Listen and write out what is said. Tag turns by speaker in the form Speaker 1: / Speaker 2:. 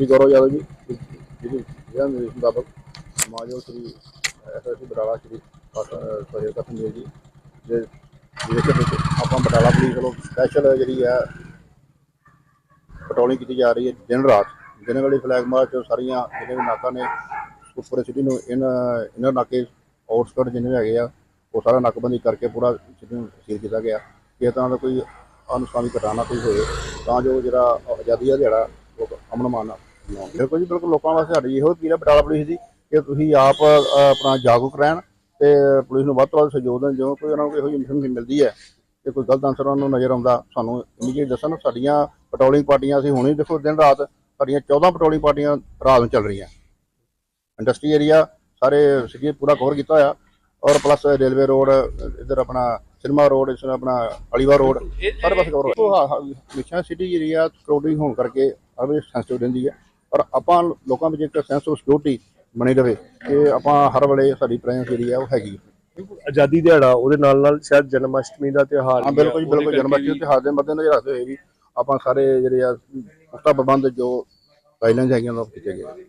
Speaker 1: ਸ਼੍ਰੀ ਗੌਰਵ ਯਾਦਵ ਜੀ। ਜਿਹਦੇ ਜਿਹੜਾ ਮੇਰੇ ਮੁਤਾਬਕ ਸਮਾਜੋ ਸ਼੍ਰੀ ਐਸਐਸਸੀ ਬਟਾਲਾ ਸ਼੍ਰੀ ਸਹਿਯੋਗ ਕਰਨ ਜੀ। ਦੇ ਜਿਹਦੇ ਵਿੱਚ ਆਪਾਂ ਬਟਾਲਾ ਪੁਲਿਸ ਵੱਲੋਂ ਸਪੈਸ਼ਲ ਜਿਹੜੀ ਹੈ ਪੈਟਰੋਲਿੰਗ ਕੀਤੀ ਜਾ ਰਹੀ ਹੈ ਦਿਨ ਰਾਤ। ਦਿਨ ਵੇਲੇ ਫਲੈਗ ਮਾਰਚ ਸਾਰੀਆਂ ਜਿਹੜੇ ਵੀ ਨਾਕਾ ਨੇ ਉੱਪਰ ਸਿਟੀ ਨੂੰ ਇਹਨਾਂ ਇਹਨਾਂ ਨਾਕੇ ਆਊਟਸਕਟ ਜਿੰਨੇ ਵੀ ਹੈਗੇ ਆ, ਉਹ ਸਾਰਾ ਨਾਕਬੰਦੀ ਕਰਕੇ ਪੂਰਾ ਸਿਟੀ ਨੂੰ ਸੀਲ ਕੀਤਾ ਗਿਆ। ਕਿਸੇ ਤਰ੍ਹਾਂ ਦਾ ਕੋਈ ਅਨੁਸਾਮੀ ਘਟਨਾ ਕੋਈ ਹੋਵੇ, ਤਾਂ ਜੋ ਜਿਹੜਾ ਆਜ਼ਾਦੀ ਦਾ ਦਿਹਾੜਾ ਉਹ ਅਮਨ ਮਾਨ ਬਿਲਕੁਲ ਜੀ, ਬਿਲਕੁਲ ਲੋਕਾਂ ਵਾਸਤੇ ਸਾਡੀ ਇਹੋ ਅਪੀਲ ਹੈ ਬਟਾਲਾ ਪੁਲਿਸ ਦੀ, ਕਿ ਤੁਸੀਂ ਆਪ ਆਪਣਾ ਜਾਗਰੂਕ ਰਹਿਣ ਤੇ ਪੁਲਿਸ ਨੂੰ ਵੱਧ ਤੋਂ ਵੱਧ ਸਹਿਯੋਗ ਦੇਣ, ਜਿਉਂ ਕੋਈ ਉਹਨਾਂ ਨੂੰ ਇਹੋ ਜਿਹੀ ਇਨਫੋਰਮੇਸ਼ਨ ਮਿਲਦੀ ਹੈ ਕਿ ਕੋਈ ਗਲਤ ਅਨਸਰ ਉਹਨਾਂ ਨੂੰ ਨਜ਼ਰ ਆਉਂਦਾ, ਸਾਨੂੰ ਇਮੀਡੀਏਟ ਦੱਸਣ, ਸਾਡੀਆਂ ਪੈਟਰੋਲਿੰਗ ਪਾਰਟੀਆਂ, ਅਸੀਂ ਹੁਣੇ ਦੇਖੋ ਦਿਨ ਰਾਤ ਸਾਡੀਆਂ 14 ਪੈਟਰੋਲਿੰਗ ਪਾਰਟੀਆਂ ਰਾਤ ਨੂੰ ਚੱਲ ਰਹੀਆਂ। ਇੰਡਸਟਰੀ ਏਰੀਆ ਸਾਰੇ ਸਿਟੀ ਪੂਰਾ ਕਵਰ ਕੀਤਾ ਹੋਇਆ ਔਰ ਪਲੱਸ ਰੇਲਵੇ ਰੋਡ ਇੱਧਰ ਆਪਣਾ ਸਿਨਮਾ ਰੋਡ ਇਸ ਆਪਣਾ ਅਲੀਵਾ ਰੋਡ ਸਾਰੇ ਪਾਸੇ ਕਵਰ ਹੋਇਆ ਹਮੇਸ਼ਾ ਸਿਟੀ ਏਰੀਆ ਕਰੋਡਿੰਗ ਹੋਣ ਕਰਕੇ ਹਰ ਸੈਂਸਿਟਿਵ ਰਹਿੰਦੀ ਹੈ। ਪਰ ਆਪਾਂ ਲੋਕਾਂ ਵਿੱਚ ਇੱਕ ਸੈਂਸ ਆਫ ਸਿਕਿਉਰਿਟੀ ਬਣੀ ਰਵੇ ਕਿ ਆਪਾਂ ਹਰ ਵੇਲੇ ਸਾਡੀ ਪ੍ਰੈਜ਼ੈਂਸ ਜਿਹੜੀ ਹੈ ਉਹ ਹੈਗੀ ਹੈ।
Speaker 2: ਆਜ਼ਾਦੀ ਦਿਹਾੜਾ ਉਹਦੇ ਨਾਲ ਨਾਲ ਸ਼ਾਇਦ ਜਨਮ ਅਸ਼ਟਮੀ ਦਾ ਤਿਉਹਾਰ
Speaker 1: ਹਾਂ ਬਿਲਕੁਲ ਬਿਲਕੁਲ ਜਨਮ ਅਸ਼ਟਮੀ ਤਿਉਹਾਰ ਦੇ ਮੱਦੇਨਜ਼ਰ ਰੱਖਦੇ ਹੋਏ ਵੀ ਆਪਾਂ ਸਾਰੇ ਜਿਹੜੇ ਆ ਪੁਖਤਾ ਪ੍ਰਬੰਧ ਜੋ ਗਾਈਡਲਾਈਨਸ ਹੈਗੀਆਂ ਉਹ ਕੀਤੇ ਗਏ